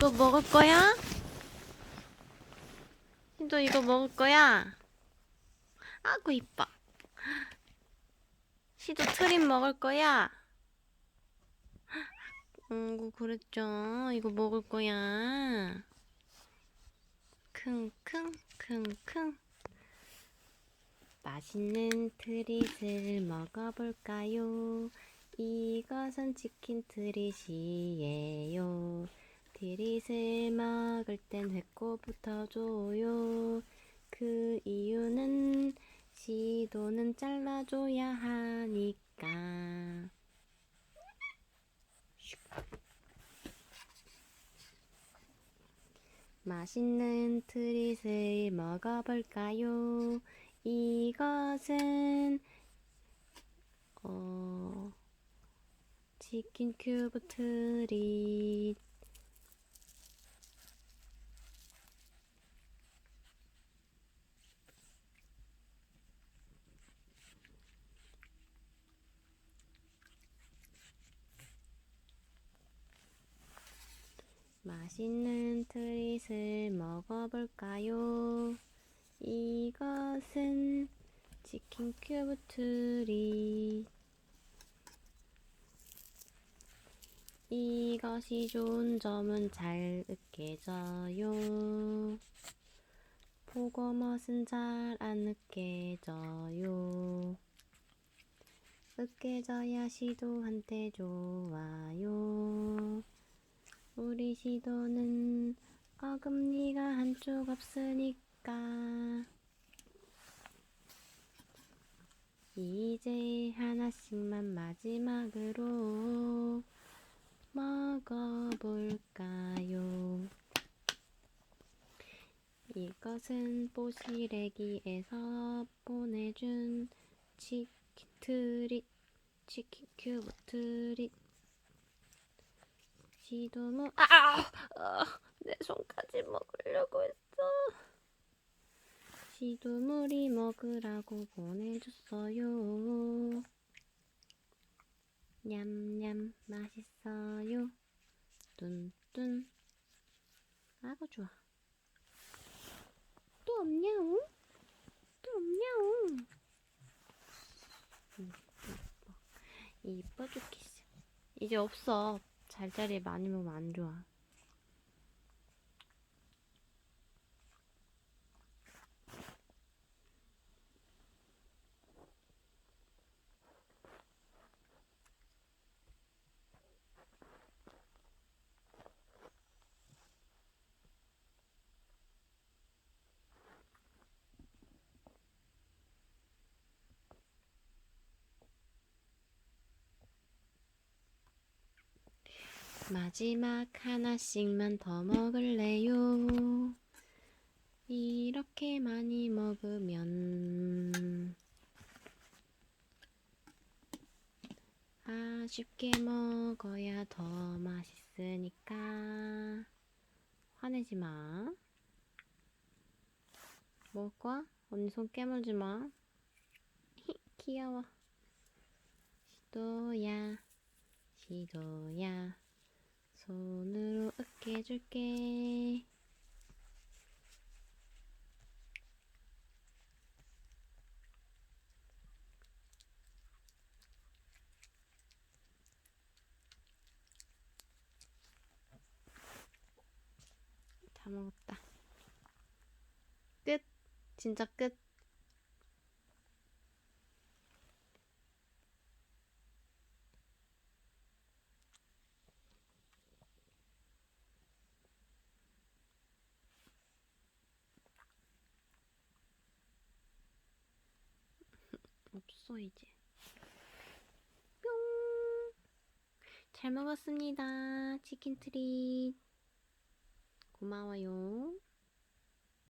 이거 먹을 거야? 시도 이거 먹을 거야? 아구 이뻐. 시도 트림 먹을 거야? 응, 그랬죠. 이거 먹을 거야. 킁킁 킁킁. 맛있는 트릿을 먹어볼까요? 이것은 치킨 트릿이에요. 트릿을 먹을 땐 회꼬부터 줘요. 그 이유는 시도는 잘라줘야 하니까. 맛있는 트릿을 먹어볼까요? 이것은 어 치킨 큐브 트릿 맛있는 트릿을 먹어볼까요? 이것은 치킨 큐브 트릿. 이것이 좋은 점은 잘 으깨져요. 보고멋은 잘 안 으깨져요. 으깨져야 시도한테 좋아요 우리 시도는 어금니가 한쪽 없으니까 이제 하나씩만 마지막으로 먹어볼까요? 이것은 뽀시래기에서 보내준 치킨 트릿 치킨 큐브 트릿 시도무 아, 아, 내 손까지 먹으려고 했어. 시도물이 먹으라고 보내줬어요. 냠냠 맛있어요. 뚠뚠 아구 좋아. 또 없냐옹? 또 없냐옹? 이뻐 죽겠어. 이제 없어. 잘자리에 많이 먹으면 안 좋아. 마지막 하나씩만 더 먹을래요. 이렇게 많이 먹으면 아쉽게 먹어야 더 맛있으니까 화내지 마. 먹을 거야? 언니 손 깨물지 마. 히, 귀여워. 시도야, 시도야. 손으로 으깨줄게. 다 먹었다. 끝. 진짜 끝. 없어 이제. 뿅. 잘 먹었습니다. 치킨 트릿. 고마워요.